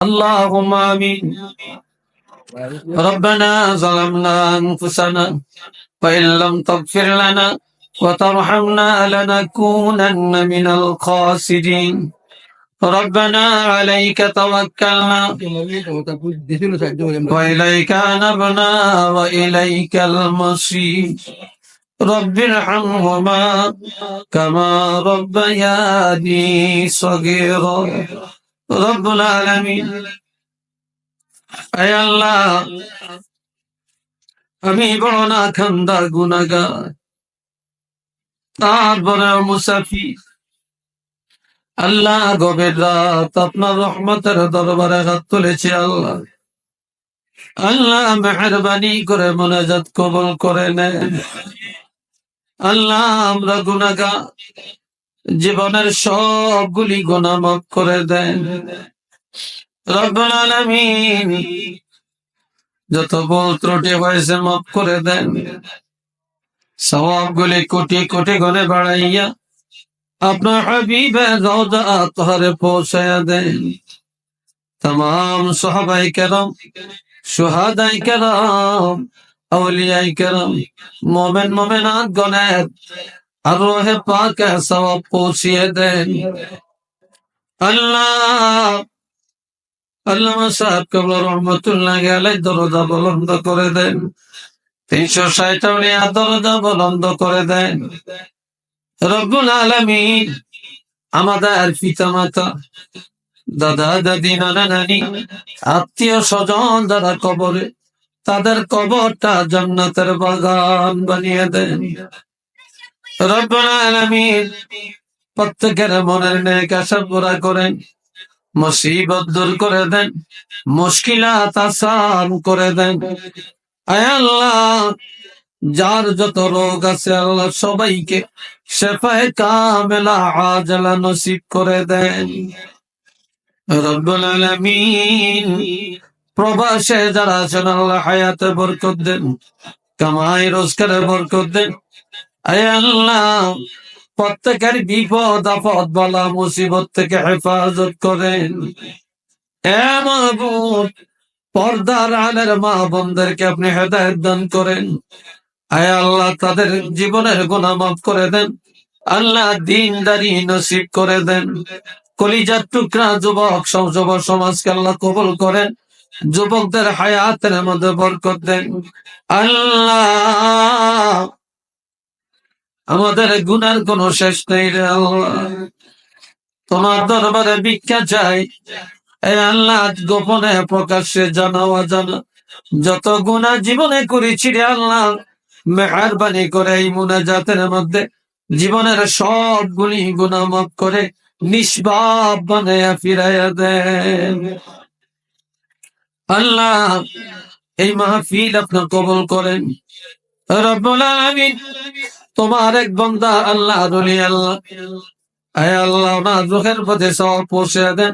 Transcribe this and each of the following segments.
اللهم آمين. ربنا ظلمنا أنفسنا وإن لم تغفر لنا وترحمنا لنكونن من الخاسرين. ربنا عليك توكلنا وإليك أنبنا وإليك المصير. رب ارحمهما كما ربياني صغيرا. রব্বুল আলামিন। আয় আল্লাহ, আমি বড় না খান্দা গুনাগার তারপরে মুসাফি আল্লাহ গবের রাত আপনার রহমতের দরবারে হাত তুলেছে আল্লাহ। আল্লাহ মেহরবানি করে মোনাজাত কবল করে নেন। আল্লাহ আমরা গুনাগা জীবনের সবগুলি গুণামক করে দেন যত বল ত্রুটি হয়েছে মাফ করে দেন। সবগুলি কোটি কোটি ঘরে বাড়াইয়া আপনার হাবিবে রওজা আতহারে পৌঁছায়া দেন। তাম সাহাবাই কেরম সুহাদাই কেরম অলিয়াই কেরম, মোমেন মোমেনাত গণের আর রোহে পাকে পৌঁছিয়ে দেন। আল্লাহ সাহেব কবল রহমতুল্লাহ আলাই দরজা বলন্দ করে দেন। তিনশো ষাট দরজা বলন্দ করে দেন। রব্বুল আলমিন আমাদের পিতা মাতা দাদা, দাদি, নানা, নানি, আত্মীয় স্বজন যারা কবরে, তাদের কবরটা জান্নাতের বাগান বানিয়ে দেন। প্রত্যেকের মনের নেক আশা পুরা করেন, মুসিবত দূর করে দেন, মুশকিলাত আসান করে দেন। আল্লাহ, যার যত রোগ আছে আল্লাহ সবাইকে শেফায়ে কামেলা আজলা নসিব করে দেন। রব্বুল আলামিন প্রবাসে যারা আছেন, আল্লাহ হায়াতে বরকত দেন, কামাই রোজগারে বরকত দেন। প্রত্যেকের বিপদ, আপদ বলা মুসিবত থেকে হেফাজত করেন। পর্দার আলের মা বোনদেরকে আপনি হেদায়ত দান করেন। আয় আল্লাহ, তাদের জীবনের গোনা মাফ করে দেন। আল্লাহ, দিনদারি নসিব করে দেন। কলিজার টুকরা যুবক সব সমাজকে আল্লাহ কবল করেন। যুবকদের হায়াতের মধ্যে বরকত দেন। আল্লাহ আমাদের গুনার কোন শেষ নেই রে তোমার দরবারে ভিক্ষা চাই। আল্লাহ, গোপনে প্রকাশ্যে জানাও জানা। যত গুণা জীবনে করেছি রে আল্লাহ, মেহরবানি করে এই মুনাজাতের মধ্যে জীবনের সবগুলি গুণা মাফ করে নিষ্পাপ বানায়া ফিরাইয়া দেন। আল্লাহ, এই মাহফিল আপনার কবল করেন। রব্বুল তোমার এক বান্দা আল্লাহ আল্লাহ ওনার পথে সব পৌঁছে দেন।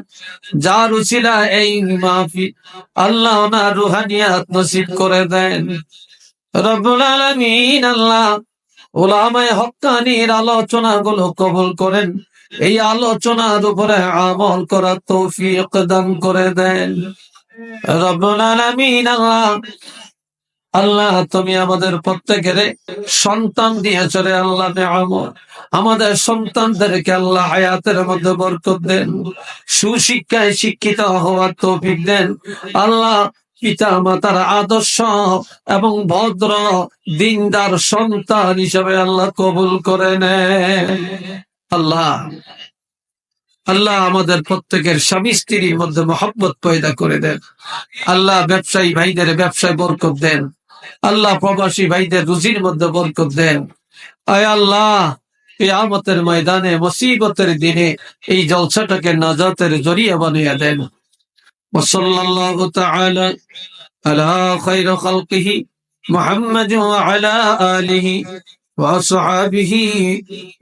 এই মাহফিল আল্লাহ ওনার করে দেন। আল্লাহ ওলামায় হক্কানির আলোচনা গুলো কবুল করেন। এই আলোচনার উপরে আমল করার তৌফিক দান করে দেন। রব্বুল আল্লাহ আল্লাহ, তুমি আমাদের প্রত্যেকের সন্তান দিয়েছ রে আল্লাহ আমাদের সন্তানদেরকে আল্লাহ হায়াতের মধ্যে বরকত দেন, সুশিক্ষায় শিক্ষিত হওয়ার তৌফিক দেন। আল্লাহ, পিতা মাতার আদর্শ এবং ভদ্র, দিনদার সন্তান হিসাবে আল্লাহ কবুল করে আল্লাহ আল্লাহ আমাদের প্রত্যেকের স্বামী স্ত্রীর মধ্যে মহব্বত পয়দা করে দেন। আল্লাহ ব্যবসায়ী ভাইদের ব্যবসায় বরকত দেন। আল্লাহ প্রবাসী ভাইদের রুজির মধ্যে বরকত দেন আয় আল্লাহ কিয়ামতের ময়দানে মুসিবতের দিনে এই জলসাটাকে নাজাতের জরিয়া বানিয়ে দেন وصلى الله تعالى على خير خلقه محمد وعلى آله وأصحابه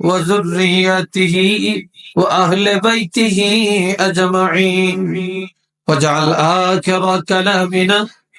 وذريته وأهل بيته أجمعين واجعل آخر كلامنا